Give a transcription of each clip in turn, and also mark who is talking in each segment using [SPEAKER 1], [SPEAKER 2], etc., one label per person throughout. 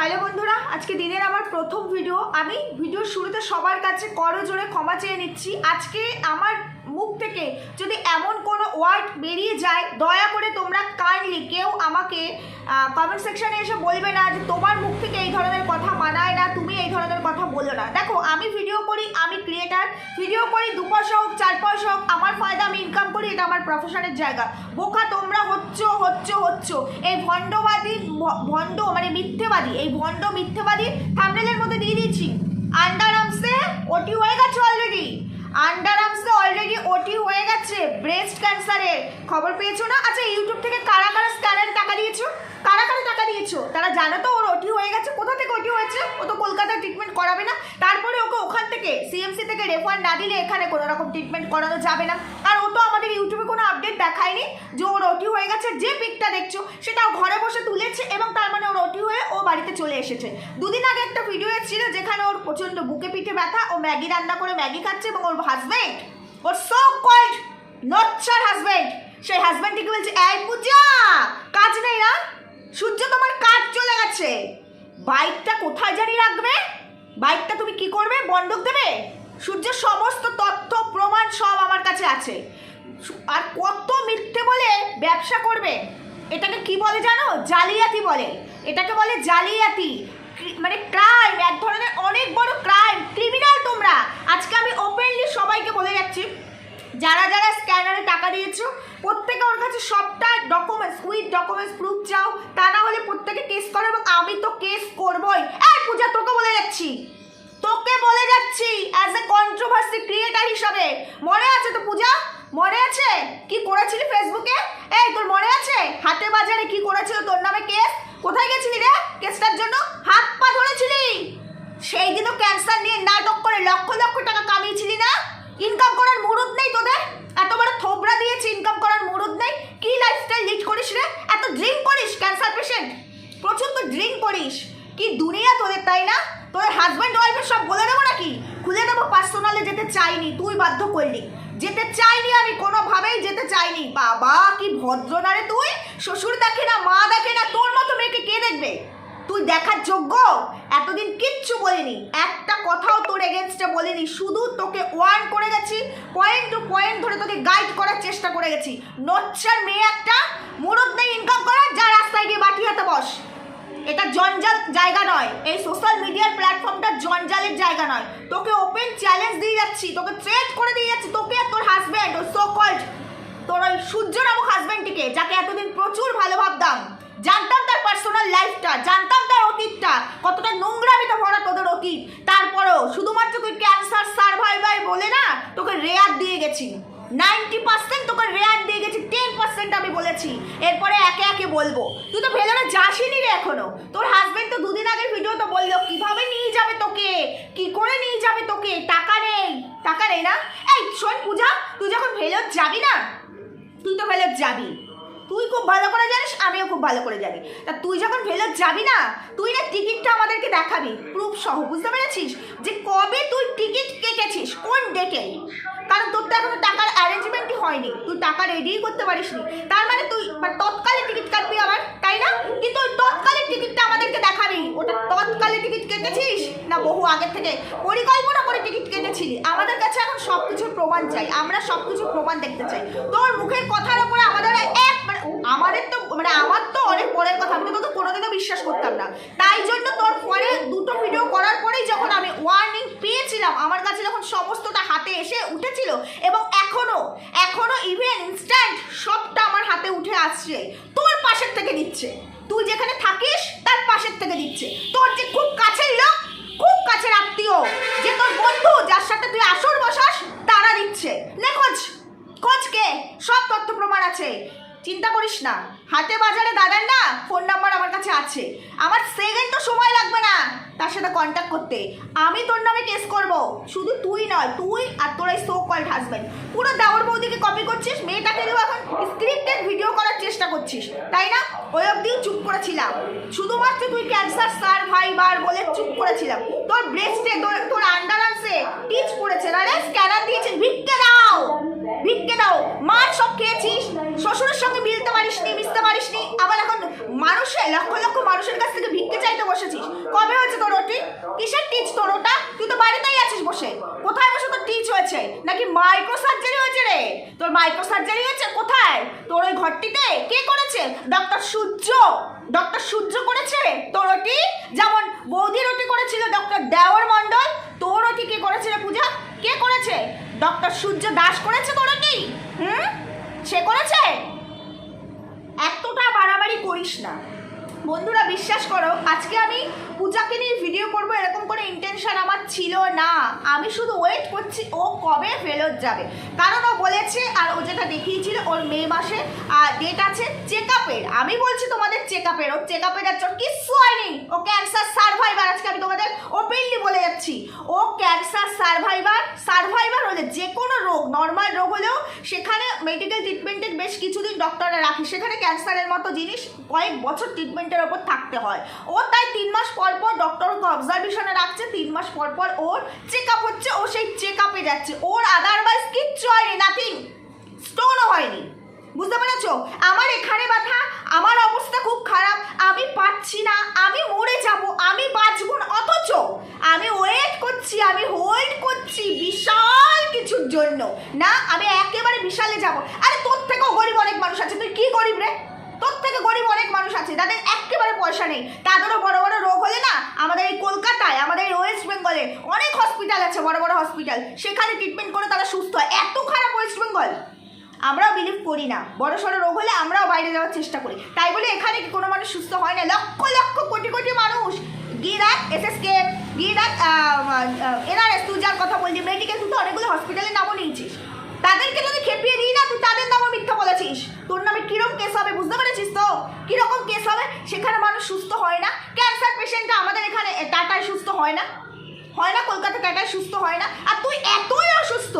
[SPEAKER 1] Hello বন্ধুরা, আজকে দিনের আমার প্রথম ভিডিও আমি ভিডিওর শুরুতে সবার কাছে করো জোরে ক্ষমা চেয়ে নিচ্ছি। আজকে আমার মুখ থেকে যদি এমন কোনো ওয়ার্ড বেরিয়ে যায়, দয়া করে তোমরা কাইন্ডলি কেউ আমাকে কমেন্ট সেকশানে এসে বলবে না যে তোমার মুখ থেকে এই ধরনের কথা মানায় না, তুমি এই ধরনের কথা বলো না। দেখো, আমি ভিডিও করি, আমি ক্রিয়েটার ভিডিও করি, দু পয়সা হোক, চার পয়সা হোক, আমার ফায়দা, আমি ইনকাম করি, এটা আমার প্রফেশনের জায়গা। বোকা তোমরা হচ্ছ হচ্ছ হচ্ছ। এই ভণ্ডবাদী ভণ্ড মানে মিথ্যেবাদী, এই ভণ্ড, মিথ্যেবাদী থামনেলের মধ্যে দিয়ে দিয়েছি আন্ডার আর্মসে ওটি হয়ে গেছে অলরেডি আন্ডার আর্মসে অলরেডি ওটি হয়ে গেছে ব্রেস্ট ক্যান্সারের খবর পেয়েছ না? আচ্ছা ইউটিউব থেকে কারা কারা স্ক্যানারে টাকা দিয়েছ? কারা কারা টাকা দিয়েছ? তারা জানো তো ওর ওটি হয়ে গেছে? কোথা থেকে ওটি হয়েছে? ও তো কলকাতায় ট্রিটমেন্ট করাবে না। তারপরে ওকে ওখান থেকে সিএমসি থেকে রেফার না দিলে এখানে কোনো রকম ট্রিটমেন্ট করানো যাবে না। আর ও তো আমাদের ইউটিউবে কোনো আপডেট দেখায়নি যে ওর ওটি হয়ে গেছে, যে পিকটা দেখছ সেটা ঘরে বসে তুলেছে এবং তার মানে ওর ওটি হয়ে ও বাড়িতে চলে এসেছে। দুদিন আগে একটা ভিডিও এসেছিল যেখানে ওর প্রচণ্ড বুকে পিঠে ব্যথা, ও ম্যাগি রান্না করে ম্যাগি খাচ্ছে এবং ওর হাজবেন্ড ওর সো কল্ড নচ্চার হাজবেন্ড সেই হাজবেন্ডটিকে বলছে, এই পূজা, কাজ নেই না, সূর্য তোমার কাজ চলে গেছে বাইকটা কোথায় জানি রাখবে বাইকটা তুমি কি করবে, বন্ধক দেবে? সূর্যের সমস্ত তথ্য, প্রমাণ সব আমার কাছে আছে। আর কত মিথ্যে বলে ব্যবসা করবে? এটাকে কি বলে জানো? জালিয়াতি বলে। এটাকে বলে জালিয়াতি। মানে ক্রাইম এক ধরনের অনেক বড় ক্রাইম ক্রিমিনাল তোমরা। আজকে আমি ওপেনলি সবাইকে বলে যাচ্ছি, যারা যারা স্ক্যানারে টাকা দিয়েছ, প্রত্যেকে ওর কাছে সবটা ডকুমেন্টস উইথ ডকুমেন্টস প্রুফ চাও, তা না হলে প্রত্যেকে কেস করো এবং আমি তো কেস করবই। এই পূজা, তোকে বলে যাচ্ছি। বলে যাচ্ছি অ্যাজ এ কন্ট্রোভার্সি ক্রিয়েটার হিসাবে। মনে আছে তো পূজা? মনে আছে? কি করেছিলি ফেসবুকে এই, তোর মনে আছে? হাটে বাজারে কি করেছিল? তোর নামে কেস কোথায় গেছিলি রে? কেসটার জন্য হাত পা ধরেছিলি? সেই দিনও ক্যান্সার নিয়ে নাটক করে লক্ষ লক্ষ টাকা কামিয়েছিলি না? ইনকাম করার মুরুদ নেই তোদের? এত বড় থোবরা দিয়েছি ইনকাম করার মুরুদ নেই? কি লাইফস্টাইল লিড করিস রে? এত ড্রিঙ্ক করিস ক্যান্সার পেশেন্ট প্রচুর তো ড্রিঙ্ক করিস। কি দুনিয়া তোদের, তাই না? তোদের হাজব্যান্ড ওয়াইফের সব বলে দেবো নাকি? খুলে দেবো পার্সোনালে যেতে চাইনি, তুই বাধ্য করলি। যেতে চাইনি আমি, কোনোভাবেই যেতে চাইনি। বাবা, কি ভদ্র না রে তুই? শ্বশুর দেখে না, মা দেখে না, তোর মতো মেয়েকে কে দেখবে? তুই দেখার যোগ্য? এতদিন কিচ্ছু বলিনি। একটা কথাও তোর এগেনস্টে বলিনি। শুধু তোকে ওয়ার্ন করে গেছি পয়েন্ট টু পয়েন্ট ধরে তোকে গাইড করার চেষ্টা করে গেছি। নচ্ছার মেয়ে একটা মুরদ নেই ইনকাম করার, যা রাস্তায় গিয়ে বাটি হাতে বস। এটা জঞ্জাল জায়গা নয়। এই সোশ্যাল মিডিয়ার প্ল্যাটফর্মটা জঞ্জালের জায়গা নয়। তোকে ওপেন চ্যালেঞ্জ দিয়ে যাচ্ছি, তোকে থ্রেট করে দিয়ে যাচ্ছি, তোকে আর তোর হাজব্যান্ড ওই সো কল্ড তোর ওই সূর্য নামক হাজব্যান্ডটিকে যাকে এতদিন প্রচুর ভালো ভাবতাম জানতাম তার পার্সোনাল লাইফটা জানতাম তার অতীতটা, কতটা নোংরামিতে ভরা তোদের অতীত। তারপরেও শুধুমাত্র তুই ক্যান্সার সার্ভাইভার বলে না, তোকে রেয়ার দিয়ে গেছি। নাইনটি পার্সেন্ট তোকে রেয়ার দিয়ে গেছি, টেন পার্সেন্ট আমি বলেছি। এরপরে একে একে বলব। তুই তো ভেলোরে যাসিনি রে এখনও। তোর হাজবেন্ড তো দুদিন আগের ভিডিও তো বলল, কীভাবে নিয়ে যাবে তোকে? কি করে নিয়ে যাবে তোকে? টাকা নেই। টাকা নেই না? এই, শোন পূজা, তুই যখন ভেলোর যাবি না, তুই তো ভেলোর যাবি। তুই খুব ভালো করে জানিস, আমিও খুব ভালো করে জানি। তা তুই যখন ভেলোর যাবি না, তুই না টিকিটটা আমাদেরকে দেখাবি প্রুফ সহ, বুঝতে পেরেছিস? যে কবে তুই টিকিট কেটেছিস, কোন ডেটে কারণ তোর তো এখনও টাকার অ্যারেঞ্জমেন্টই হয়নি। তুই টাকা রেডিই করতে পারিস নি তার মানে তুই তৎকালে টিকিট কাটবি আবার, তাই না? কিন্তু ওই তৎকালের টিকিটটা আমাদেরকে দেখাবি? ওটা তৎকালে টিকিট কেটেছিস? না বহু আগে থেকে? পরিকল্পনা করে টিকিট কেটেছিলি। আমাদের কাছে এখন সব কিছুর প্রমাণ চাই। আমরা সব কিছুর প্রমাণ দেখতে চাই। তোর মুখের কথার উপরে আমাদের এক আমাদের তো মানে আমার তো অনেক পরের কথা, আমি তো তোকে কোনোদিনও বিশ্বাস করতাম না। তাই জন্য তোর পরে দুটো ভিডিও করার পরেই যখন আমি ওয়ার্নিং পেয়েছিলাম, আমার কাছে যখন সমস্তটা হাতে এসে উঠেছিল, এবং এখনও এখনও ইভেন ইনস্ট্যান্ট সবটা আমার হাতে উঠে আসছে, তোর পাশের থেকে দিচ্ছে। তুই যেখানে থাকিস, তার পাশের থেকে দিচ্ছে। তোর যে খুব কাছের লোক, খুব কাছের আত্মীয়, যে তোর বন্ধু, যার সাথে তুই আসর বসাস, তারা দিচ্ছে। নে খোঁজ খোঁজ কে? সব তথ্য প্রমাণ আছে। চিন্তা করিস না। হাটে বাজারে দাদার না ফোন নাম্বার আমার কাছে আছে। আমার সেকেন্ড তো সময় লাগবে না তার সাথে কন্ট্যাক্ট করতে। আমি তোর নামে কেস করব। শুধু তুই নয়, তুই আর তোর এই সো কল্ড হাজব্যান্ড পুরো দেওয়ার বৌদিকে কপি করছিস, মেয়েটাকে দিয়েও এখন স্ক্রিপ্টেড ভিডিও করার চেষ্টা করছিস। তাই না? ওই অবধিও চুপ করেছিলাম। শুধুমাত্র তুই ক্যান্সার সার ভাই বার বলে চুপ করেছিলাম। তোর ব্রেস্টে তোর তোর আন্ডার আর্মসে টিচ পড়েছে না রে স্ক্যানার দিয়েছিস ভিক্ষে দাও! ভিক্ষে দাও। মার সব খেয়েছিস? শ্বশুরের সঙ্গে মিলতে পারিসনি, মিশতে পারিসনি। আবার এখন মানুষের লক্ষ লক্ষ মানুষের কাছ থেকে ভিক্ষে চাইতে বসেছিস। কবে হয়েছে তোর ওটি? কিসের টিচ তোর ওটা? তুই তো বাড়িতেই আছিস বসে। কোথায় বসে তোর টিচ হয়েছে? নাকি মাইক্রো সার্জারি হয়েছে রে? তোর মাইক্রো সার্জারি হয়েছে কোথায়? তোর ওই ঘরটিতে? কে করেছে? ডক্টর সূর্য। ডক্টর সূর্য করেছে তোর ওটি? যেমন বৌদির ওটি করেছিল ডক্টর দেওয়ার মণ্ডল, তোর ওটি কে করেছে রে পূজা? কে করেছে? ডক্টর সূর্য দাস করেছে তোর কি? হুম? সে করেছে? এতটা বাড়াবাড়ি করিস না। বন্ধুরা, বিশ্বাস করো, আজকে আমি পূজাকে নিয়ে ভিডিও করব, এরকম কোনো ইন্টেনশন আমার ছিল না। আমি শুধু ওয়েট করছি ও কবে ফেরত যাবে। কারণ ও বলেছে, আর ও যেটা দেখিয়েছিল, ওর মে মাসে ডেট আছে চেক আপের আমি বলছি তোমাদের চেক আপের ওর চেক আপে যাচ্ছে ওর কিচ্ছু হয়নি। ও ক্যান্সার সার্ভাইভার আজকে আমি তোমাদের ওপেনলি বলে যাচ্ছি। ও ক্যান্সার সার্ভাইভার সার্ভাইভার হলে যে কোনো রোগ নর্মাল রোগ হলেও সেখানে মেডিকেল ট্রিটমেন্টের বেশ কিছুদিন ডক্টররা রাখে। সেখানে ক্যান্সারের মতো জিনিস কয়েক বছর ট্রিটমেন্টের ওপর থাকতে হয়। ও তাই তিন মাস পর পর ডক্টরকে অবজারভেশনে রাখছে, তিন মাস পর পর ওর চেক আপ হচ্ছে, ও সেই চেক আপে যাচ্ছে। ওর আদারওয়াইজ কিচ্ছু হয়নি নাথিং স্টোনও হয়নি। বুঝতে পেরেছ? আমার এখানে ব্যথা, আমার অবস্থা খুব খারাপ, আমি পাচ্ছি না, আমি মরে যাব, আমি বাঁচব না। অথচ আমি ওয়েট করছি, আমি হোল্ড করছি বিশাল কিছুর জন্য। না, আমি একেবারে বিশালে যাব। আরে তোর থেকেও গরিব অনেক মানুষ আছে, তুই কি গরিব রে? তোর থেকে গরিব অনেক মানুষ আছে তাদের একেবারে পয়সা নেই। তাদেরও বড় বড় রোগ হলে না, আমাদের এই কলকাতায়, আমাদের এই ওয়েস্ট বেঙ্গলে অনেক হসপিটাল আছে, বড় বড় হসপিটাল সেখানে ট্রিটমেন্ট করে তারা সুস্থ হয়। এত খারাপ ওয়েস্ট বেঙ্গল। আমরাও বিলিভ করি না। বড় সড়ো রোগ হলে আমরাও বাইরে যাওয়ার চেষ্টা করি। তাই বলে এখানে কি কোনো মানুষ সুস্থ হয় না? লক্ষ লক্ষ, কোটি কোটি মানুষ। গিরাট এস এস কে গিরাট এনআরএস তুই যার কথা বললি মেডিকেল তুই তো অনেকগুলো হসপিটালের নামও নিয়েছিস। তাদেরকে যদি খেপিয়ে দিই না, তুই তাদের তোর নামে কীরকম কেস হবে, বুঝতে পেরেছিস তো? কীরকম কেস হবে? সেখানে মানুষ সুস্থ হয় না। ক্যান্সার পেশেন্টটা আমাদের এখানে টাটায় সুস্থ হয় না। হয় না, কলকাতা টাটায় সুস্থ হয় না। আর তুই এতই অসুস্থ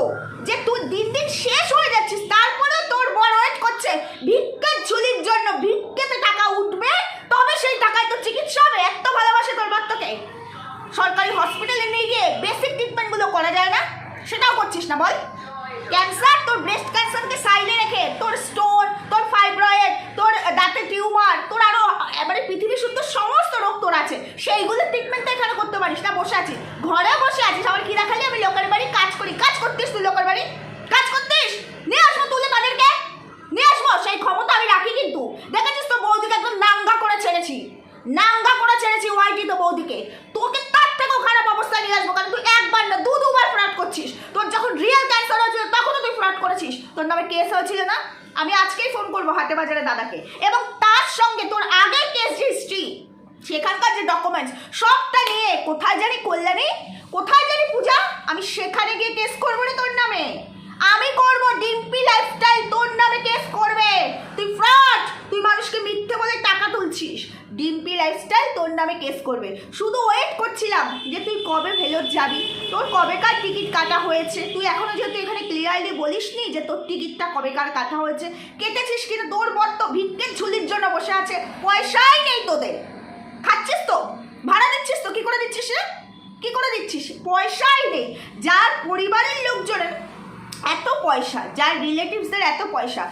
[SPEAKER 1] যে তুই দিন দিন শেষ হয়ে যাচ্ছিস। তারপরেও তোর বড় ওয়েট করছে। ভিক্ষের ঝুলির জন্য ভিক্ষেতে টাকা উঠবে, তবে সেই টাকায় তোর চিকিৎসা হবে। এত ভালোবাসে তোর বাচ্চাকে। সরকারি হসপিটালে নিয়ে গিয়ে বেসিক ট্রিটমেন্টগুলো করা যায় না। সেটাও করছিস না, বল। ক্যান্সার, তোর ব্রেস্ট ক্যান্সারকে সাইডে রেখে, তোর স্টোন তোর ফাইব্রয়েড তোর দাঁতে টিউমার তোর আরও, এবারে পৃথিবী শুদ্ধ সমস্ত রোগ তোর আছে। সেইগুলো ট্রিটমেন্ট এখানে করতে পারিস না, বসে আছিস। ঘরে বসে আছিস আমার কিনা খালি আমি লোকের বাড়ি কাজ করি। কাজ করতিস তুই লোকের বাড়ি? কাজ করতিস? নিয়ে আসব তুলে তাদেরকে। নিয়ে আসব, সেই ক্ষমতা আমি রাখি কিন্তু। দেখেছিস তো বৌদিকে একদম নাঙ্গা করে ছেড়েছি। নাঙ্গা করে ছেড়েছি ওয়াইটি তো বৌদিকে তোকে তার থেকেও খারাপ অবস্থায় নিয়ে আসব কারণ তুই একবার না দু দুবার ফ্রড করছিস তোর যখন রিয়েল ক্যান্সার হয়েছিল তখনও তুই ফ্রড করেছিস। তোর নামে কেস হয়েছিল না? আমি আজকেই ফোন করব হাটে বাজারে দাদাকে। এবং তার সঙ্গে তোর আগের কেস হিস্ট্রি সেখানকার যে ডকুমেন্টস সবটা নিয়ে কোথায় জানি কল্যাণী, কোথায় জানি পূজা, আমি সেখানে গিয়ে কেস করব না তোর নামে। আমি করব ডিম্পি লাইফস্টাইল তোর নামে কেস করবে। তুই ফ্রড তুই মানুষকে মিথ্যে বলে টাকা তুলছিস। ডিম্পি লাইফস্টাইল তোর নামে কেস করবে। শুধু ওয়েট করছিলাম যে তুই কবে ফেরত যাবি। তোর কবেকার টিকিট কাটা হয়েছে? তুই এখনও যেহেতু এখানে ক্লিয়ারলি বলিসনি যে তোর টিকিটটা কবেকার কাটা হয়েছে। কেটেছিস কিন্তু তোর বর তো ভিক্ষের ঝুলির জন্য বসে আছে। পয়সাই নেই তোদের। খাচ্ছিস তো? ভাড়া দিচ্ছিস তো? কী করে দিচ্ছিস রে? কি করে দিচ্ছিস? পয়সাই নেই। যার পরিবারের লোকজনের এত পয়সা, যার রিলেটিভসদের এত পয়সা।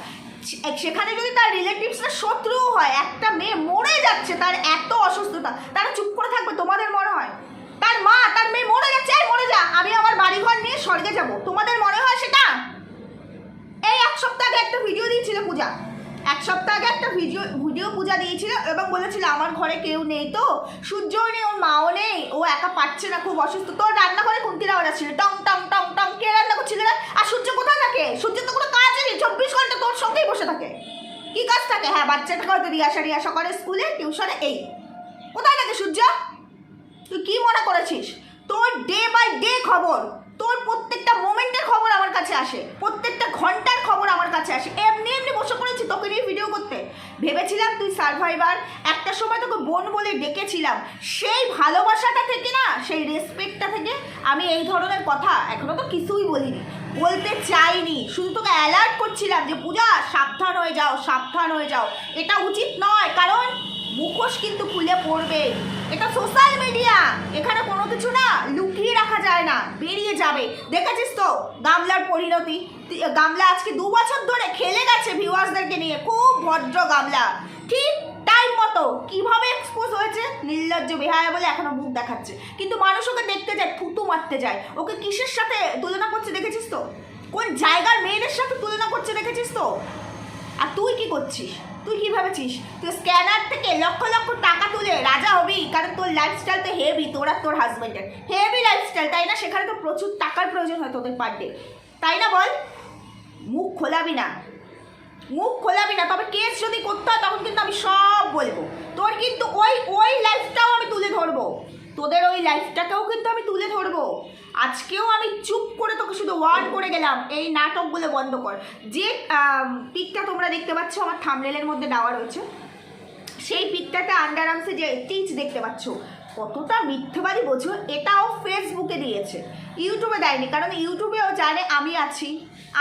[SPEAKER 1] সেখানে যদি তার রিলেটিভসরা শত্রুও হয়, একটা মেয়ে মরে যাচ্ছে, তার এত অসুস্থতা, তারা চুপ করে থাকবে, তোমাদের মনে হয়? তার মা, তার মেয়ে মরে যাচ্ছে আর মরে যা, আমি আমার বাড়িঘর নিয়ে স্বর্গে যাব। তোমাদের মনে হয় সেটা? এই এক সপ্তাহ আগে একটা ভিডিও দিয়েছিল পূজা। এক সপ্তাহ আগে একটা ভিডিও ভিডিও পূজা দিয়েছিল এবং বলেছিল, আমার ঘরে কেউ নেই তো। সূর্যও নেই, ওর মাও নেই। ও একা পাচ্ছে না, খুব অসুস্থ। তোর রান্নাঘরে কুন্তির আওয়াজ আসছিল। টং টং টং টং, কে রান্না করছিল রে আর সূর্য কোথায় থাকে? সূর্য তো কোনো কাজ নেই। চব্বিশ ঘণ্টা তোর সঙ্গেই বসে থাকে। কি কাজ থাকে? হ্যাঁ বাচ্চাটাকে হয়তো রিয়াসা রিয়াসা করে স্কুলে, টিউশনে, এই। কোথায় থাকে সূর্য? তুই কি মনে করেছিস? তোর ডে বাই ডে খবর, তোর প্রত্যেকটা মোমেন্টের খবর আমার কাছে আসে। প্রত্যেকটা ঘণ্টার খবর কাছে আসি। এমনি এমনি বসে পড়েছি তোকে নিয়ে ভিডিও করতে। ভেবেছিলাম তুই সার্ভাইভার একটা সময় তোকে বোন বলে ডেকেছিলাম। সেই ভালোবাসাটা থেকে না, সেই রেসপেক্টটা থেকে আমি এই ধরনের কথা এখনও তো কিছুই বলিনি। বলতে চাইনি। শুধু তোকে অ্যালার্ট করছিলাম যে, পূজা, সাবধান হয়ে যাও, সাবধান হয়ে যাও। এটা উচিত নয়। কারণ মুখোশ কিন্তু খুলে পড়বে। এটা সোশ্যাল মিডিয়া এখানে কোনো কিছু না লুকিয়ে রাখা যায় না, বেরিয়ে যাবে। দেখেছিস তো গামলার পরিণতি? গামলা আজকে দু বছর ধরে খেলে গেছে ভিউয়ার্সদেরকে নিয়ে, খুব ভদ্র গামলা। ঠিক টাইম মতো। কীভাবে এক্সপোজ হয়েছে? নির্লজ্জ বেহায়া বলে এখনও মুখ দেখাচ্ছে। কিন্তু মানুষ ওকে দেখতে যায়, থুতু মারতে যায়। ওকে কিসের সাথে তুলনা করছে দেখেছিস তো? কোন জায়গার মেয়েদের সাথে তুলনা করছে দেখেছিস তো? আর তুই কি করছিস? তুই কি ভেবেছিস তুই স্ক্যানার থেকে লক্ষ লক্ষ টাকা তুলে রাজা হবি, কারণ তোর লাইফস্টাইল তো হেভি তোর আর তোর হাজব্যান্ডের হেভি লাইফস্টাইল তাই না? সেখানে তো প্রচুর টাকার প্রয়োজন হয় তোদের পার ডে তাই না বল? মুখ খোলাবি না। মুখ খোলাবি না। তবে কেস যদি করতে হয়, তখন কিন্তু আমি সব বলব। তোর কিন্তু ওই ওই লাইফটাও আমি তুলে ধরবো। তোদের ওই লাইফটাকেও কিন্তু আমি তুলে ধরবো। আজকেও আমি চুপ করে তোকে শুধু ওয়ার্ন করে গেলাম, এই নাটকগুলো বন্ধ কর। যে পিকটা তোমরা দেখতে পাচ্ছ, আমার থামনেলের মধ্যে দেওয়া রয়েছে, সেই পিকটাতে আন্ডার আর্মসে যে টিচ দেখতে পাচ্ছ, কতটা মিথ্যেবাদী বোঝো এটাও ফেসবুকে দিয়েছে। ইউটিউবে দেয়নি, কারণ ইউটিউবে ও জানে আমি আছি।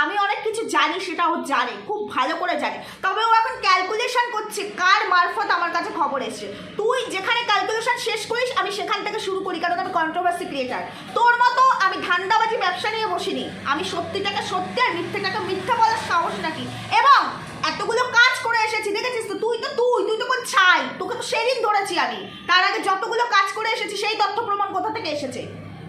[SPEAKER 1] আমি অনেক কিছু জানি সেটা ও জানে, খুব ভালো করে জানে। তবে ও এখন ক্যালকুলেশন করছে, কার মারফত আমার কাছে খবর এসছে। তুই যেখানে ক্যালকুলেশন শেষ করিস, আমি সেখান থেকে শুরু করি, কারণ আমি কন্ট্রোভার্সি ক্রিয়েটার তোর মতো আমি ধান্দাবাজি ব্যবসা নিয়ে বসিনি। আমি সত্যিটাকে সত্যি আর মিথ্যেটাকে মিথ্যা বলার সাহস রাখি এবং এতগুলো কাজ করে এসেছি, দেখেছিস তো? তুই তো তুই তুই তো কোন ছাই। তোকে তো সেদিন ধরেছি আমি। তার আগে যতগুলো কাজ করে এসেছি, সেই তথ্য প্রমাণ কোথা থেকে এসেছে?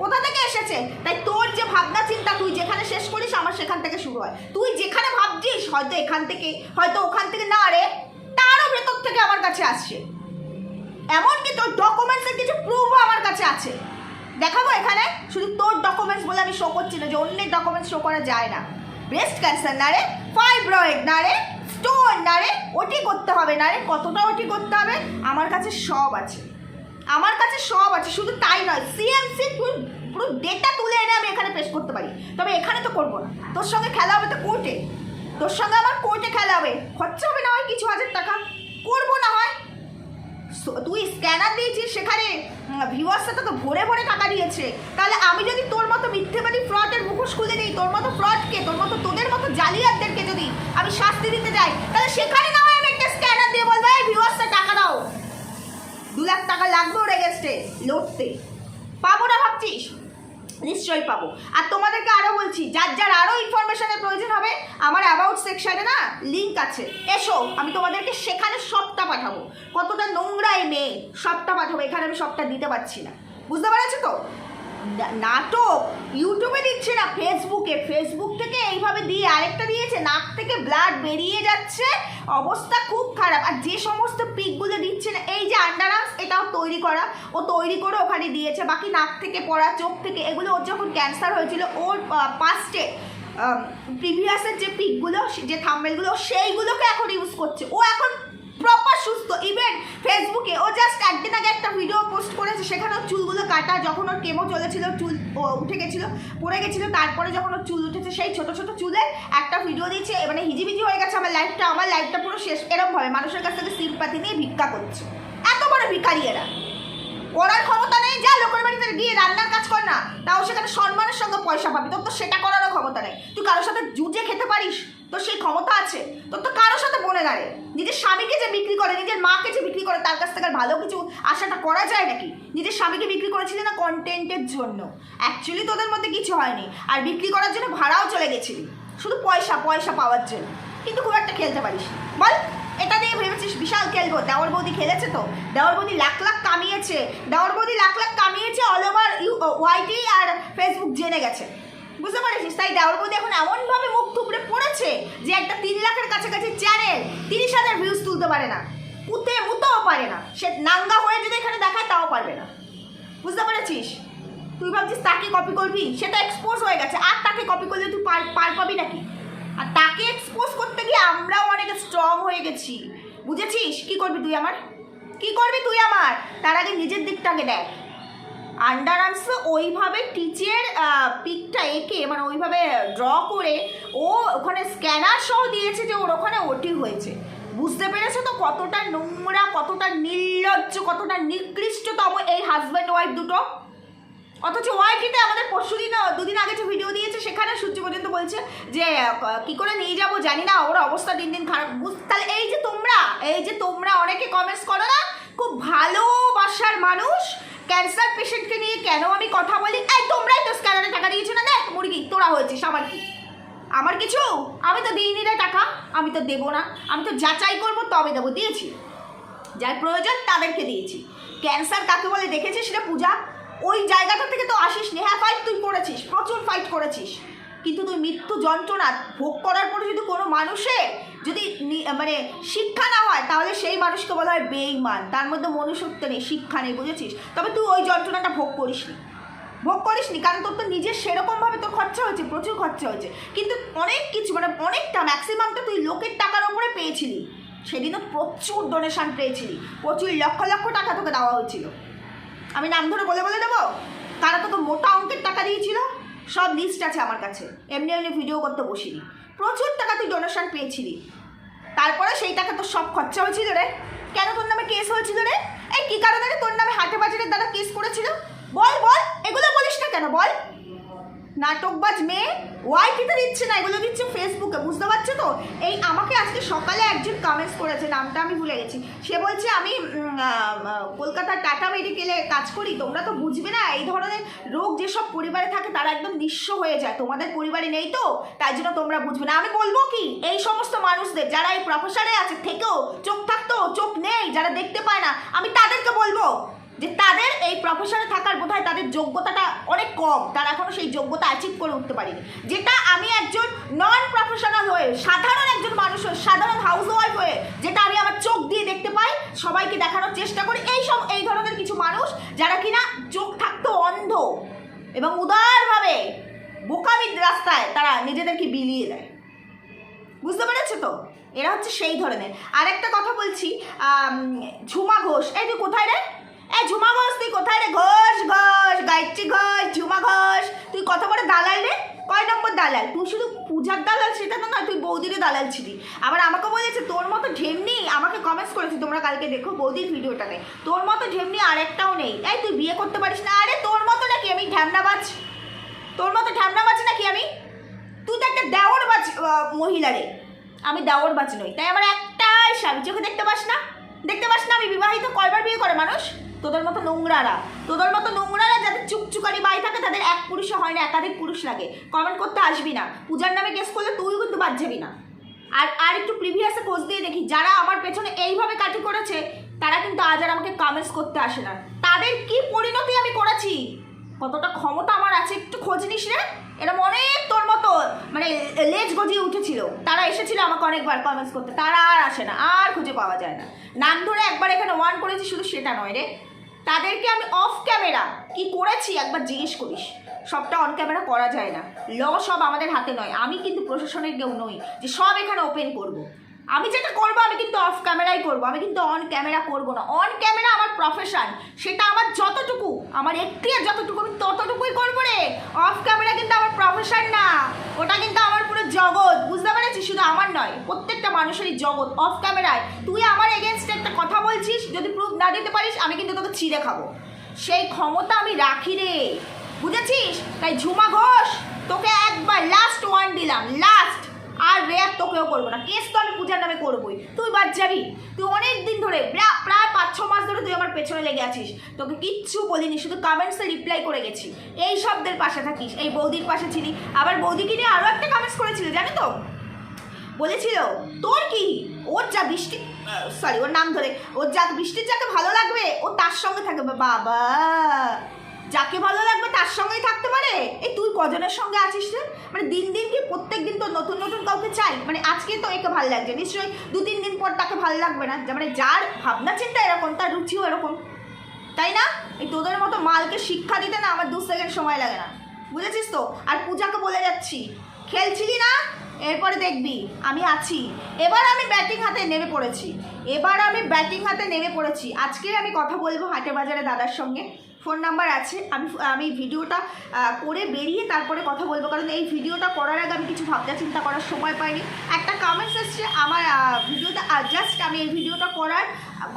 [SPEAKER 1] কোথা থেকে এসেছে? তাই তোর যে ভাবনা চিন্তা, তুই যেখানে শেষ করিস, আমার সেখান থেকে শুরু হয়। তুই যেখানে ভাবছিস, হয়তো এখান থেকে, হয়তো ওখান থেকে না রে, তারও ভেতর থেকে আমার কাছে আসছে। এমনকি তোর ডকুমেন্টসের কিছু প্রুফও আমার কাছে আছে। দেখাবো এখানে? শুধু তোর ডকুমেন্টস বলে আমি শো করছি না, যে অন্যের ডকুমেন্টস শো করা যায় না। ব্রেস্ট ক্যান্সার না রে? ফাইব্রয়েড না রে? স্টোন না রে? ওটি করতে হবে, না রে? কতটা ওটি করতে হবে? আমার কাছে সব আছে। আমার কাছে সব আছে, শুধু তাই নয় সিএমসি তুই পুরো ডেটা তুলে এনে আমি এখানে পেশ করতে পারি। তবে এখানে তো করব না। তোর সঙ্গে খেলা হবে তো কোর্টে তোর সঙ্গে আমার কোর্টে খেলা হবে। খরচা হবে না হয় কিছু হাজার টাকা। করব না হয়। তুই স্ক্যানার দিয়েছিস সেখানে? ভিউয়ার্সরা তোকে ভরে ভরে টাকা তাহলে আমি যদি তোর মতো মিথ্যেবাদী ফ্রডের মুখোশ খুলে দিই, তোর মতো ফ্রডকে, তোর মতো তোদের মতো জালিয়াতদেরকে যদি আমি শাস্তি দিতে যাই, তাহলে সেখানে না হয় আমি একটা স্ক্যানার দিয়ে বলব, এই ভিউয়ার্সরা টাকা দাও। দু লাখ টাকা লাগবে ওর এগেস্টে লড়তে। পাবো না ভাবছিস? নিশ্চয়ই পাবো। আর তোমাদেরকে আরও বলছি, যার যার আরও ইনফরমেশনের প্রয়োজন হবে, আমার অ্যাবাউট সেকশানে না লিঙ্ক আছে। এসো, আমি তোমাদেরকে সেখানে সবটা পাঠাবো। কতটা নোংরা এই মেয়ে, সবটা পাঠাবো। এখানে আমি সবটা দিতে পারছি না। বুঝতে পারছ তো? নাটক ইউটিউবে দিচ্ছে না, ফেসবুকে। ফেসবুক থেকে এইভাবে দিয়ে আরেকটা দিয়েছে, নাক থেকে ব্লাড বেরিয়ে যাচ্ছে, অবস্থা খুব খারাপ। আর যে সমস্ত পিকগুলো দিচ্ছে না, এই যে আন্ডারাস এটাও তৈরি করা। ও তৈরি করে ওখানে দিয়েছে, বাকি নাক থেকে পড়া, চোখ থেকে, এগুলো ওর যখন ক্যান্সার হয়েছিল, ওর পাস্টে প্রিভিয়াসের যে পিকগুলো যে থাম্বেলগুলো সেইগুলোকে এখন ইউজ করছে। ও এখন প্রপার সুস্থ ইভেন ফেসবুকে ও জাস্ট একদিন আগে একটা ভিডিও পোস্ট করেছে সেখানে চুলগুলো কাটা, যখন ওর কেমো চলেছিল, চুল উঠে গেছিল, পড়ে গেছিল, তারপরে যখন ওর চুল উঠেছে, সেই ছোট ছোট চুলে একটা ভিডিও দিয়েছে মানে হিজিবিজি হয়ে গেছে আমার লাইফটা আমার লাইফটা পুরো শেষ এরমভাবে মানুষের কাছ থেকে সিম্পাতি নিয়ে ভিক্ষা করছে। এত বড় ভিকারি এরা। করার ক্ষমতা নেই, যা লোকের বাড়িতে গিয়ে রান্নার কাজ কর না, তাও সেখানে সম্মানের সঙ্গে পয়সা পাবি। তোর তো সেটা করারও ক্ষমতা নেই। তুই কারোর সাথে জুজে খেতে পারিস? তোর সেই ক্ষমতা আছে? তোর তো কারোর সাথে বনে দাঁড়ে নিজের স্বামীকে যে বিক্রি করে, নিজের মাকে যে বিক্রি করে, তার কাছ থেকে ভালো কিছু আশাটা করা যায় নাকি? নিজের স্বামীকে বিক্রি করেছিলি না কন্টেন্টের জন্য? অ্যাকচুয়ালি তোদের মধ্যে কিছু হয়নি। আর বিক্রি করার জন্য ভাড়াও চলে গেছিলি। শুধু পয়সা পয়সা পাওয়ার জন্য। কিন্তু খুব একটা খেলতে পারিস বল। এটা দিয়ে ভেবেছিস বিশাল খেলব দেওয়ার বৌদি খেলেছে তো? দেওয়ার বৌদি লাখ লাখ কামিয়েছে। দেওয়ার বৌদি লাখ লাখ কামিয়েছে অল ওভার ইউ ওয়াইটি আর ফেসবুক জেনে গেছে। বুঝতে পারছিস? তাই দেওয়ার বৌদি এখন এমনভাবে মুখ থুবড়ে পড়েছে যে একটা তিন লাখের কাছাকাছি চ্যানেল তিরিশ হাজার ভিউজ তুলতে পারে না। পুঁতে মুতেও পারে না। সে নাঙ্গা হয়ে যদি এখানে দেখায়, তাও পারবে না। বুঝতে পেরেছিস? তুই ভাবছিস তাকে কপি করবি? সেটা এক্সপোজ হয়ে গেছে। আর তাকে কপি করলে তুই পার পার পাবি নাকি? আর তাকে এক্সপোজ করতে গিয়ে আমরাও অনেক স্ট্রং হয়ে গেছি। বুঝেছিস? কি করবি তুই আমার? কি করবি তুই আমার? তার আগে নিজের দিকটাকে দেখ। আন্ডার আর্মস ওইভাবে টিচের পিকটা এঁকে মানে ওইভাবে ড্র করে ও ওখানে স্ক্যানার সহ দিয়েছে যে ওর ওখানে ওটি হয়েছে। বুঝতে পেরেছ তো কতটা নোংরা, কতটা নির্লজ্জ, কতটা নিকৃষ্টতম এই হাজব্যান্ড ওয়াইফ দুটো? অথচ ওয়াইটিতে আমাদের পরশু পরশুদিন দুদিন আগে যে ভিডিও দিয়েছে, সেখানে সূর্য পর্যন্ত বলছে যে কি করে নিয়ে যাব জানি না, ওর অবস্থা দিন দিন খারাপ। তাহলে এই যে তোমরা, এই যে তোমরা অনেকে কমেন্টস করো না, খুব ভালোবাসার মানুষ ক্যান্সার পেশেন্টকে নিয়ে কেন আমি কথা বলি? এই, তোমরাই তো স্ক্যানারে টাকা দিয়েছ না? দেখ, মুরগি, তোরা হয়েছিস, আমার কি? আমার কিছু? আমি তো দিইনি রে টাকা, আমি তো দেবো না। আমি তো যাচাই করব তবে দেবো, দিয়েছি। যার প্রয়োজন তাদেরকে দিয়েছি। ক্যান্সার কাকে বলে দেখেছিস সেটা পূজা? ওই জায়গাটা থেকে তো আসিস নি হ্যাঁ ফাইট তুই করেছিস, প্রচুর ফাইট করেছিস। কিন্তু তুই মৃত্যু যন্ত্রণা ভোগ করার পরে যদি কোনো মানুষের যদি নি- মানে শিক্ষা না হয়, তাহলে সেই মানুষকে বলা হয় বেইমান তার মধ্যে মনুষ্যত্ব নেই, শিক্ষা নেই, বুঝেছিস? তবে তুই ওই যন্ত্রণাটা ভোগ করিস নি ভোগ করিসনি, কারণ তোর তো নিজের সেরকমভাবে তোর খরচা হয়েছে, প্রচুর খরচা হয়েছে। কিন্তু অনেক কিছু মানে অনেকটা ম্যাক্সিমামটা তুই লোকের টাকার ওপরে পেয়েছিলি। সেদিনও প্রচুর ডোনেশান পেয়েছিলি। প্রচুর লক্ষ লক্ষ টাকা তোকে দেওয়া হয়েছিল। আমি নাম ধরে বলে বলে দেবো? তারা তো তো মোটা অঙ্কের টাকা দিয়েছিল। সব লিস্ট আছে আমার কাছে। এমনি এমনি ভিডিও করতে বসিনি। প্রচুর টাকা তুই ডোনেশন পেয়েছিলি। তারপরে সেই টাকা তোর সব খরচা হয়েছিল রে। কেন তোর নামে কেস হয়েছিল রে? এই কী কারণে তোর নামে হাটে বাজারের দ্বারা কেস করেছিল? বল বল। এগুলো বলিস না কেন? বল। নাটকবাজ মেয়ে? ওয়াইটিতে দিচ্ছে না? এগুলো দিচ্ছে ফেসবুকে বুঝতে পারছ তো? এই আমাকে আজকে সকালে একজন কমেন্টস করেছে, নামটা আমি ভুলে গেছি। সে বলছে, আমি কলকাতার টাটা মেডিকেলে কাজ করি, তোমরা তো বুঝবে না, এই ধরনের রোগ যেসব পরিবারে থাকে, তারা একদম নিঃস্ব হয়ে যায়। তোমাদের পরিবারে নেই তো? তাই জন্য তোমরা বুঝবে না। আমি বলব কি? এই সমস্ত মানুষদের, যারা এই প্রফেশনে আছে, থেকেও চোখ থাকতো, চোখ নেই, যারা দেখতে পায় না, আমি তাদেরকে বলব যে তাদের এই প্রফেশনে থাকার বোধহয় তাদের যোগ্যতাটা অনেক কম। তারা এখনও সেই যোগ্যতা অ্যাচিভ করে উঠতে পারেনি। যেটা আমি একজন নন প্রফেশনাল হয়ে, সাধারণ একজন মানুষ হয়ে, সাধারণ হাউস ওয়াইফ হয়ে, যেটা আমি আমার চোখ দিয়ে দেখতে পাই, সবাইকে দেখানোর চেষ্টা করি। এই সব, এই ধরনের কিছু মানুষ যারা কিনা চোখ থাকতো অন্ধ এবং উদারভাবে বোকামির রাস্তায় তারা নিজেদেরকে বিলিয়ে দেয়। বুঝতে পেরেছ তো? এরা হচ্ছে সেই ধরনের। আরেকটা কথা বলছি ঝুমা ঘোষ। এই যে কোথায় রে? এই ঝুমা ঘোষ, তুই কোথায় রে? ঘোষ ঘোষ, গায়ত্রী ঘোষ, ঝুমা ঘোষ, তুই কত বড় দালাল রে? কয় নম্বর দালাল? তুই শুধু পূজার দালাল, সেটা তো নয়, তুই বৌদিরও দালাল ছিলি। আবার আমাকে বলেছে, তোর মতো ঢেমনি আমাকে কমেন্টস করেছি, তোমরা কালকে দেখো বৌদির ভিডিওটাতে। তোর মতো ঢেমনি আরেকটাও নেই। এই, তুই বিয়ে করতে পারিস না? আরে, তোর মতো নাকি আমি ঢ্যামনাবাজ? তোর মতো ঢ্যামনাবাজ নাকি আমি? তুই তো একটা দেওয়ার বাজ মহিলা রে। আমি দেওয়ার বাজ নই। তাই আমার একটাই স্বামী চোখে দেখতে পাস না? দেখতে পাস না, আমি বিবাহিত, কয়বার বিয়ে করে মানুষ? তোদের মতো নোংরারা। তোদের মতো নোংরারা যাদের চুকচুকারি বাই থাকে, তাদের এক পুরুষে হয় না, একাধিক পুরুষ লাগে। কমেন্ট করতে আসবি না। পূজার নামে কেস করলে তুই কিন্তু বাদ যাবি না। আর আর একটু প্রিভিয়াসে খোঁজ দিয়ে দেখি, যারা আমার পেছনে এইভাবে কাটি করেছে, তারা কিন্তু আজ আর আমাকে কমেন্টস করতে আসে না। তাদের কি পরিণতি আমি করেছি? কতটা ক্ষমতা আমার আছে, একটু খোঁজ নিস রে। এরকম অনেক তোর মতো মানে লেজ গজিয়ে উঠেছিল। তারা এসেছিল আমাকে অনেকবার কমেন্টস করতে। তারা আর আসে না, আর খুঁজে পাওয়া যায় না। নাম ধরে একবার এখানে ওয়ান করেছি, শুধু সেটা নয় রে। তাদেরকে আমি অফ ক্যামেরা কি করেছি একবার জিজ্ঞেস করিস। সবটা অন ক্যামেরা করা যায় না। ল সব আমাদের হাতে নয়। আমি কিন্তু প্রশাসনের কেউ নই যে সব এখানে ওপেন করব। আমি যেটা করব, আমি কিন্তু অফ ক্যামেরাই করব, আমি কিন্তু অন ক্যামেরা করব না। অন ক্যামেরা আমার প্রফেশন সেটা আমার যতটুকু, আমার এক্টিয়ার যতটুকু আমি ততটুকুই করব রে। অফ ক্যামেরা কিন্তু আমার প্রফেশন না, ওটা কিন্তু আমার পুরো জগৎ, বুঝতে পেরেছিস? শুধু আমার নয়, প্রত্যেকটা মানুষেরই জগৎ অফ ক্যামেরায় তুই আমার এগেনস্টে একটা কথা বলছিস, যদি প্রুফ না দিতে পারিস, আমি কিন্তু তোকে ছিঁড়ে খাব। সেই ক্ষমতা আমি রাখি রে, বুঝেছিস? তাই ঝুমা ঘোষ, তোকে একবার লাস্ট ওয়ান দিলাম লাস্ট আর র্যাপ তোকেও করব না। কেস তো আমি পূজার নামে করবোই। তুই বাদ যাবি। তুই অনেক দিন ধরে প্রা- প্রায় পাঁচ, ছ মাস ধরে তুই আমার পেছনে লেগে আছিস। তোকে কিচ্ছু বলিনি, শুধু কমেন্টসে রিপ্লাই করে গেছি। এই শব্দের পাশে থাকিস, এই বৌদির পাশে ছিলি। আবার বৌদিকে নিয়ে আরও একটা কমেন্টস করেছিল, জানো তো? বলেছিল, তোর কি? ওর যা বৃষ্টি সরি ওর নাম ধরে। ওর যা বৃষ্টির যাকে ভালো লাগবে, ও তার সঙ্গে থাকবে। বাবা! যাকে ভালো লাগবে তার সঙ্গেই থাকতে পারে? এই তুই কজনের সঙ্গে আছিস রে? মানে দিন দিন কি প্রত্যেক দিন তো নতুন নতুন কাউকে চাই? মানে আজকে তো একে ভালো লাগছে, নিশ্চয়ই দু তিন দিন পর তাকে ভালো লাগবে না। মানে যার ভাবনা চিন্তা এরকম, তার রুচিও এরকম। তাই না? এই তোদের মতো মালকে শিক্ষা দিতে না আমার দু সেকেন্ড সময় লাগে না। বুঝেছিস তো? আর পূজাকে বলে যাচ্ছি, খেলছিলি না? এরপরে দেখবি, আমি আছি। এবার আমি ব্যাটিং হাতে নেমে পড়েছি। এবার আমি ব্যাটিং হাতে নেমে পড়েছি। আজকে আমি কথা বলব হাটে বাজারে দাদার সঙ্গে। ফোন নাম্বার আছে। আমি আমি ভিডিওটা করে বেরিয়ে তারপরে কথা বলব। কারণ এই ভিডিওটা করার আগে আমি কিছু ভাবনা চিন্তা করার সময় পাইনি। একটা কমেন্টস এসছে, আমার ভিডিওটা জাস্ট আমি এই ভিডিওটা করার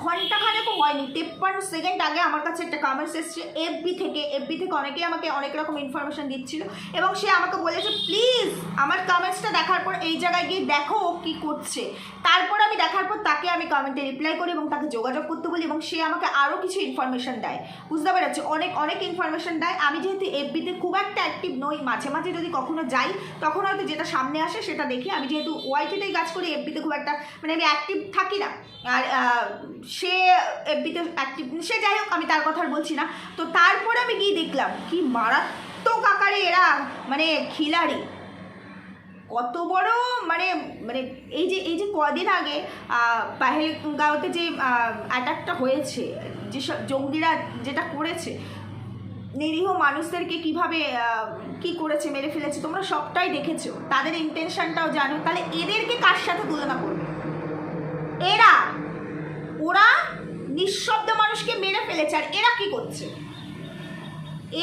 [SPEAKER 1] ঘণ্টা খানেকও হয়নি, তেপ্পান্ন সেকেন্ড আগে আমার কাছে একটা কমেন্টস এসছে এফবি থেকে এফবি থেকে অনেকেই আমাকে অনেক রকম ইনফরমেশন দিচ্ছিল এবং সে আমাকে বলেছে প্লিজ আমার কমেন্টসটা দেখার পর এই জায়গায় গিয়ে দেখো ও কী করছে। তারপর আমি দেখার পর তাকে আমি কমেন্টে রিপ্লাই করি এবং তাকে যোগাযোগ করতে বলি এবং সে আমাকে আরও কিছু ইনফরমেশন দেয়। বুঝতে পেরেছি? অনেক অনেক ইনফরমেশন দেয়। আমি যেহেতু এফবিতে খুব একটা অ্যাক্টিভ নই, মাঝে মাঝে যদি কখনো যাই, তখন হয়তো যেটা সামনে আসে সেটা দেখি। আমি যেহেতু ওয়াইটিতেই কাজ করি এফবিতে খুব একটা মানে আমি অ্যাক্টিভ থাকি না। আর সে এফবিতে অ্যাক্টিভ সে যাই হোক, আমি তার কথা বলছি না। তো তারপরে আমি গিয়ে দেখলাম, কি মারাত্মক আকারে এরা মানে খিলাড়ি। কত বড় মানে মানে এই যে এই যে কদিন আগে পাহেলগাঁওতে যে অ্যাটাকটা হয়েছে, যেসব জঙ্গিরা যেটা করেছে, নিরীহ মানুষদেরকে কীভাবে কি করেছে, মেরে ফেলেছে, তোমরা সবটাই দেখেছ। তাদের ইন্টেনশনটাও জানো। তাহলে এদেরকে কার সাথে তুলনা করবে এরা ওরা নিঃশব্দ মানুষকে মেরে ফেলেছে আর এরা কি করছে?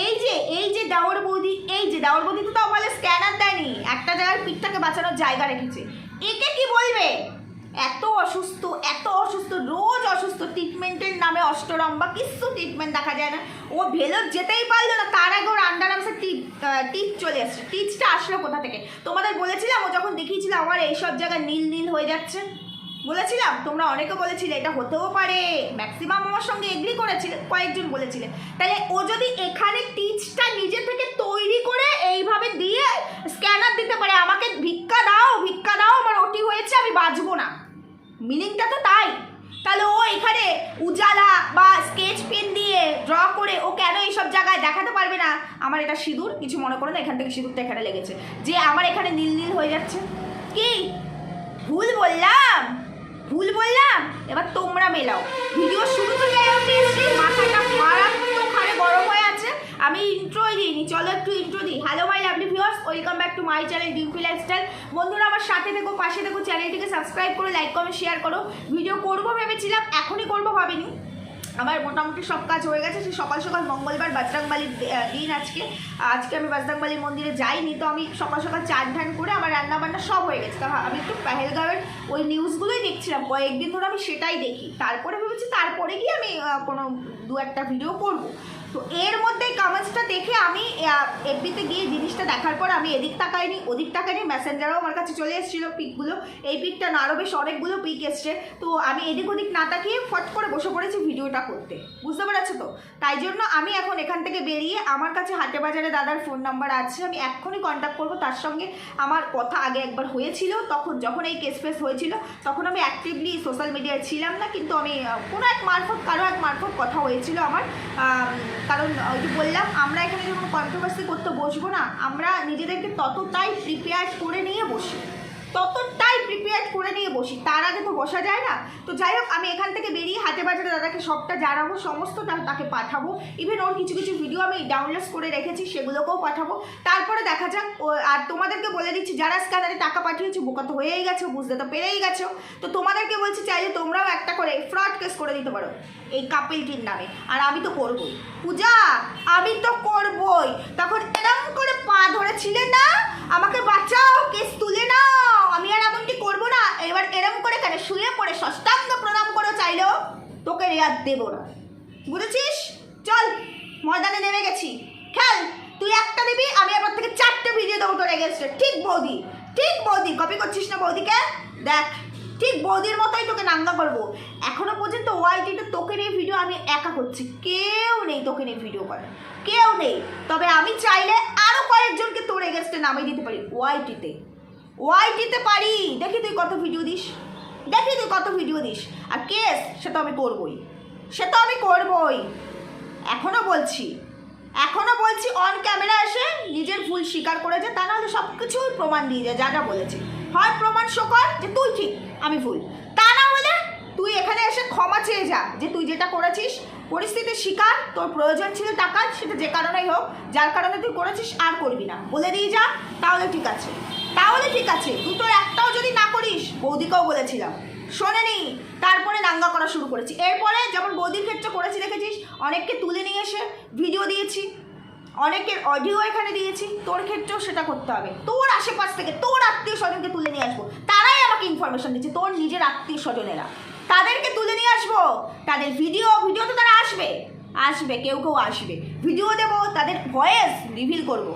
[SPEAKER 1] এই যে এই যে দাওয়ার বৌদি, এই যে দাওয়ার বৌদি তো তাও বলে স্ক্যানার দেয়নি। একটা জায়গায় পিঠটাকে বাঁচানোর জায়গা রেখেছে। একে কি বলবে? এত অসুস্থ এত অসুস্থ, রোজ অসুস্থ ট্রিটমেন্টের নামে অষ্টরম্বা কিছু ট্রিটমেন্ট দেখা যায় না। ও ভেলোর যেতেই পারল না, তার আগে ওর আন্ডার আর্মসে টিপ চলে আসছে টিচটা আসলো কোথা থেকে? তোমাদের বলেছিলাম, ও যখন দেখিয়েছিল, আমার এইসব জায়গায় নীল নীল হয়ে যাচ্ছে। বলেছিলাম, তোমরা অনেকে বলেছিলে এটা হতেও পারে। ম্যাক্সিমাম আমার সঙ্গে এগ্রি করেছিলে, কয়েকজন বলেছিলে। তাহলে ও যদি এখানে টিচটা নিজে থেকে তৈরি করে এইভাবে দিয়ে স্ক্যানার দিতে পারে, আমাকে ভিক্ষা দাও ভিক্ষা দাও, আমার ওটি হয়েছে, আমি বাঁচবো না। মিনিংটা তো তাই। তাহলে ও এখানে উজালা বা স্কেচ পেন দিয়ে ড্র করে ও কেন এইসব জায়গায় দেখাতে পারবে না? আমার এটা সিঁদুর, কিছু মনে করো না, এখান থেকে সিঁদুরটা এখানে লেগেছে। যে আমার এখানে নীল নীল হয়ে যাচ্ছে। কি? ভুল বললাম? ভুল বললাম? এবার তোমরা মেলাও। ভিডিও শুরু হোক এসছি মাথাটা মারাত্মক হারে গরম হয়ে আছে। আমি ইন্ট্রোই দিইনি, চলো একটু ইন্ট্রো দিই। Hello my lovely viewers welcome back to my channel ডিউপি lifestyle বন্ধুরা, আমার সাথে থেকো, পাশে থেকো চ্যানেলটিকে সাবস্ক্রাইব করো লাইক কমেন্ট শেয়ার করো। ভিডিও করব ভেবেছিলাম, এখনই করব, ভাবিনি। আমার মোটামুটি সব কাজ হয়ে গেছে সে সকাল সকাল মঙ্গলবার বাজরাংবালির দিন আজকে। আজকে আমি বাজরাংবালির মন্দিরে যাইনি, তো আমি সকাল সকাল চান ঠান করে আমার রান্না বান্না সব হয়ে গেছে। তা আমি একটু পেহেলগাঁওয়ের ওই নিউজগুলোই দেখছিলাম, কয়েকদিন ধরে আমি সেটাই দেখি। তারপরে ভেবেছি তারপরে গিয়ে আমি কোনো দু একটা ভিডিও করব। তো এর মধ্যে কামেন্টসটা দেখে আমি এফবিতে গিয়ে জিনিসটা দেখার পর আমি এদিক তাকাইনি ওদিক তাকাইনি মেসেঞ্জারও আমার কাছে চলে এসেছিল পিকগুলো। এই পিকটা না আরও বেশ অনেকগুলো পিক এসছে। তো আমি এদিক ওদিক না তাকিয়ে ফট করে বসে পড়েছি ভিডিওটা করতে। বুঝতে পেরেছ তো? তাই জন্য আমি এখন এখান থেকে বেরিয়ে আমার কাছে হাটে বাজারে দাদার ফোন নাম্বার আছে। আমি এক্ষুনি কন্ট্যাক্ট করব। তার সঙ্গে আমার কথা আগে একবার হয়েছিল। তখন যখন এই কেস ফেস হয়েছিল তখন আমি অ্যাক্টিভলি সোশ্যাল মিডিয়ায় ছিলাম না কিন্তু আমি কোনো এক মারফত কারও এক মারফত কথা হয়েছিল আমার। আম, কারণ ওই যে বললাম, আমরা এখানে যখন কন্ট্রোভার্সি করতে বসবো না, আমরা নিজেদেরকে ততটাই প্রিপেয়ার করে নিয়ে বসি। ততটাই প্রিপেয়ার করে নিয়ে বসি। তার আগে তো বসা যায় না। তো যাই হোক, আমি এখান থেকে বেরিয়ে হাতে বাজারে দাদাকে সবটা জানাব সমস্তটা তাকে পাঠাবো। ইভেন ওর কিছু কিছু ভিডিও আমি ডাউনলোড করে রেখেছি, সেগুলোকেও পাঠাবো। তারপরে দেখা যাক আর তোমাদেরকে বলে দিচ্ছি, যারা স্ক্যানারে টাকা পাঠিয়েছো, বোকা তো হয়েই গেছো, বুঝতে তো পেরেই গেছো। তো তোমাদেরকে বলছি, চাইলে তোমরাও একটা করে ফ্রড কেস করে দিতে পারো, এই কাপিলটির নামে। আর আমি তো করবই। পূজা, আমি তো করবই। তখন এরম করে পা ধরেছিলে না? আমাকে বাঁচাও কেস তুলে নাও। আমি আর এমনটি করব না, এবার এরম করে কেন? শুয়ে পড়ে ষষ্ঠাঙ্গ প্রণাম করে চাইলেও তোকে রেয়াত দেবো না। বুঝেছিস? চল, ময়দানে নেমে গেছি। খেল, তুই একটা দিবি, আমি এবার থেকে চারটে ভিডিও দেবো তোর এগেনস্টে ঠিক বৌদি ঠিক বৌদি কপি করছিস না বৌদিকে? দেখ, ঠিক বৌদির মতোই তোকে নাঙ্গা করব। এখনও পর্যন্ত ওয়াইটিতে তোকে নিয়ে ভিডিও আমি একা করছি। কেউ নেই তোকে নিয়ে ভিডিও করে কেউ নেই। তবে আমি চাইলে আরও কয়েকজনকে তোর এগেনস্টে নামিয়ে দিতে পারি ওয়াইটিতে ওয়াইটিতে পারি? দেখি তুই কত ভিডিও দিস। দেখি তুই কত ভিডিও দিস। আর কেস, সে তো আমি করবই। সে তো আমি করবই। এখনও বলছি। এখনও বলছি অন ক্যামেরা এসে নিজের ভুল স্বীকার করেছে, তা নাহলে সব কিছুই প্রমাণ দিয়ে যায় যা যা বলেছে। হয় প্রমাণ শো কর যে তুই ঠিক, আমি ভুল। তা না হলে তুই এখানে এসে ক্ষমা চেয়ে যা যে তুই যেটা করেছিস পরিস্থিতির শিকার তোর প্রয়োজন ছিল টাকা, সেটা যে কারণেই হোক, যার কারণে তুই করেছিস, আর করবি না। বলে দিয়ে যা, তাহলে ঠিক আছে। তাহলে ঠিক আছে, দুটোর একটাও যদি না করিস, বৌদিকেও বলেছিলাম। শোনেনি তারপরে নাঙ্গা করা শুরু করেছি। এরপরে যেমন বৌদির ক্ষেত্রে করেছি, দেখেছিস? অনেককে তুলে নিয়ে এসে ভিডিও দিয়েছি, অনেকের অডিও এখানে দিয়েছি, তোর ক্ষেত্রেও সেটা করতে হবে। তোর আশেপাশ থেকে, তোর আত্মীয় স্বজনকে তুলে নিয়ে আসব। তারাই আমাকে ইনফরমেশন দিচ্ছে, তোর নিজের আত্মীয় স্বজনেরা। তাদেরকে তুলে নিয়ে আসব। তাদের ভিডিও ভিডিও তো তারা আসবে। আসবে, কেউ কেউ আসবে। ভিডিও দেবো, তাদের ভয়েস রিভিল করব।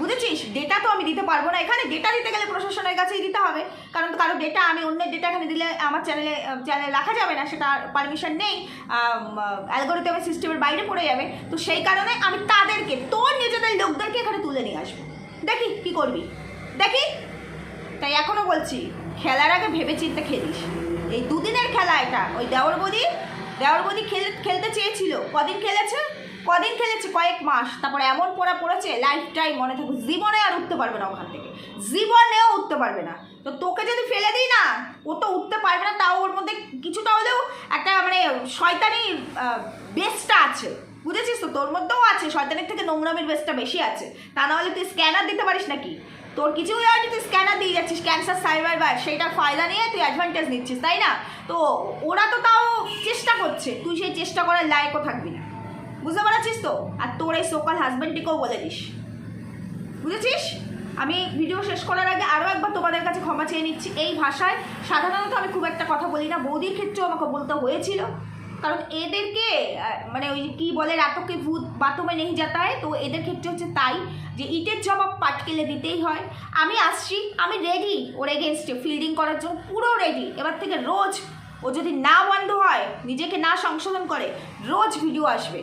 [SPEAKER 1] বুঝেছিস? ডেটা তো আমি দিতে পারব না। এখানে ডেটা দিতে গেলে প্রশাসনের কাছেই দিতে হবে। কারণ কারও ডেটা আমি অন্যের ডেটা এখানে দিলে আমার চ্যানেলে চ্যানেলে রাখা যাবে না সেটা পারমিশন নেই। অ্যালগোরিদমের সিস্টেমের বাইরে পড়ে যাবে। তো সেই কারণে আমি তাদেরকে, তোর নিজেদের লোকদেরকে এখানে তুলে নিয়ে আসব। দেখি কি করবি। দেখি। তাই এখনও বলছি, খেলার আগে ভেবে চিন্তে খেলিস। এই দুদিনের খেলা এটা। ওই দেওর বদি দেওর বদি খেল, খেলতে চেয়েছিল। কদিন খেলেছে? কদিন খেলেছে? কয়েক মাস। তারপরে এমন পড়া পড়েছে লাইফ টাইম মনে থাকবে জীবনে আর উঠতে পারবে না ওখান থেকে। জীবনেও উঠতে পারবে না। তো তোকে যদি ফেলে দিই না, ও তো উঠতে পারবে না, তাও ওর মধ্যে কিছুটা হলেও একটা মানে শয়তানি বেসটা আছে। বুঝেছিস তো? তোর মধ্যেও আছে। শয়তানের থেকে নোংরামের বেসটা বেশি আছে। তা নাহলে তুই স্ক্যানার দিতে পারিস নাকি? তোর কিছুই হয়নি, তুই স্ক্যানার দিয়ে যাচ্ছিস। ক্যান্সার সার্ভাইভার সেইটার ফায়দা নিয়ে তুই অ্যাডভান্টেজ নিচ্ছিস, তাই না? তো ওরা তো তাও চেষ্টা করছে। তুই সেই চেষ্টা করার লায়কও থাকবি না। বুঝতে পারছিস তো? আর তোর এই সোকাল হাজব্যান্ডটিকেও বলে দিস। বুঝেছিস? আমি ভিডিও শেষ করার আগে আরও একবার তোমাদের কাছে ক্ষমা চেয়ে নিচ্ছি। এই ভাষায় সাধারণত আমি খুব একটা কথা বলি না। বৌদির ক্ষেত্রেও আমাকে বলতে হয়েছিল। কারণ এদেরকে মানে ওই কি বলে, রাতকে ভূত বাথরুমে নেই যাতা হয় তো এদের ক্ষেত্রে হচ্ছে তাই যে ইটের জবাব পাটকেলে দিতেই হয়। আমি আসছি, আমি রেডি ওর এগেনস্টে ফিল্ডিং করার জন্য, পুরো রেডি এবার থেকে রোজ ও যদি না বন্ধ হয়, নিজেকে না সংশোধন করে, রোজ ভিডিও আসবে।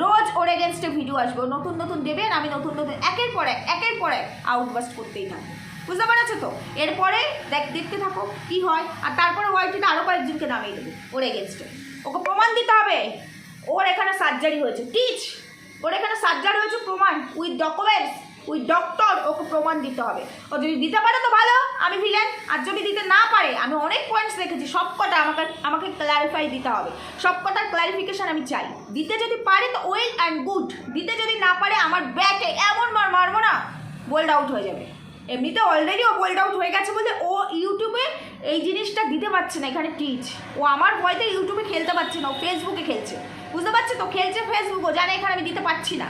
[SPEAKER 1] রোজ ওর এগেনস্টে ভিডিও আসব। নতুন নতুন দেবেন আমি নতুন নতুন একের পর এক, একের পর আউটবাস্ট করতেই থাকব। বুঝতে পারছ তো? এরপরে দেখ, দেখতে থাকো কি হয়, আর তারপরে ওয়াইটিতে আরও কয়েকজনকে নামিয়ে দেবো, ওর এগেনস্টে ওকে প্রমাণ দিতে হবে। ওর এখানে সার্জারি হয়েছে। টিচ ওর এখানে সার্জারি হয়েছে প্রমাণ। With documents with doctor okay প্রমাণ দিতে হবে। ও যদি দিতে পারে তো ভালো আর যদি দিতে না পারে, আমি অনেক পয়েন্টস দেখেছি, সব কটা আমাকে আমাকে ক্ল্যারিফাই দিতে হবে। সব কটার ক্ল্যারিফিকেশন আমি চাই। দিতে যদি পারে তো ওয়েল অ্যান্ড গুড দিতে যদি না পারে, আমার ব্যাটে এমন মার মারবো না বোল্ড আউট হয়ে যাবে। এমনিতে অলরেডি ও বোল্ড আউট হয়ে গেছে বলে ও ইউটিউবে এই জিনিসটা দিতে পারছে না, এখানে টিচ ও আমার ভয়তে ইউটিউবে খেলতে পারছে না, ও ফেসবুকে খেলছে। বুঝতে পারছে তো? খেলছে ফেসবুক ও জানে এখানে আমি দিতে পারছি না।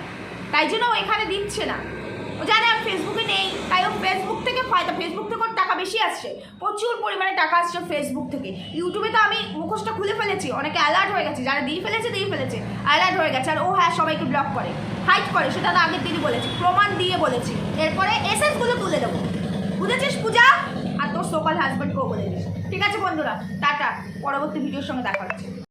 [SPEAKER 1] তাই জন্য ও এখানে দিচ্ছে না। ও জানে আমি ফেসবুকে নেই, তাই ও ফেসবুক থেকে ফায়দা ফেসবুক থেকে বেশি আসছে। প্রচুর পরিমাণে টাকা আসছে ফেসবুক থেকে। ইউটিউবে তো আমি মুখোশটা খুলে ফেলেছি, অনেকে অ্যালার্ট হয়ে গেছে, যারা দিয়ে ফেলেছে দিয়ে ফেলেছে অ্যালার্ট হয়ে গেছে, আর ও হ্যাঁ সবাইকে ব্লক করে। হাইট করে, সেটা তো আগের দিনই বলেছি, প্রমাণ দিয়ে বলেছি। এরপরে এসএসগুলো তুলে দেবো। বুঝেছিস পূজা? আর তোর সোকাল হাজব্যান্ডকেও বলে দিস ঠিক আছে বন্ধুরা, টাটা। পরবর্তী ভিডিওর সঙ্গে দেখা হচ্ছে।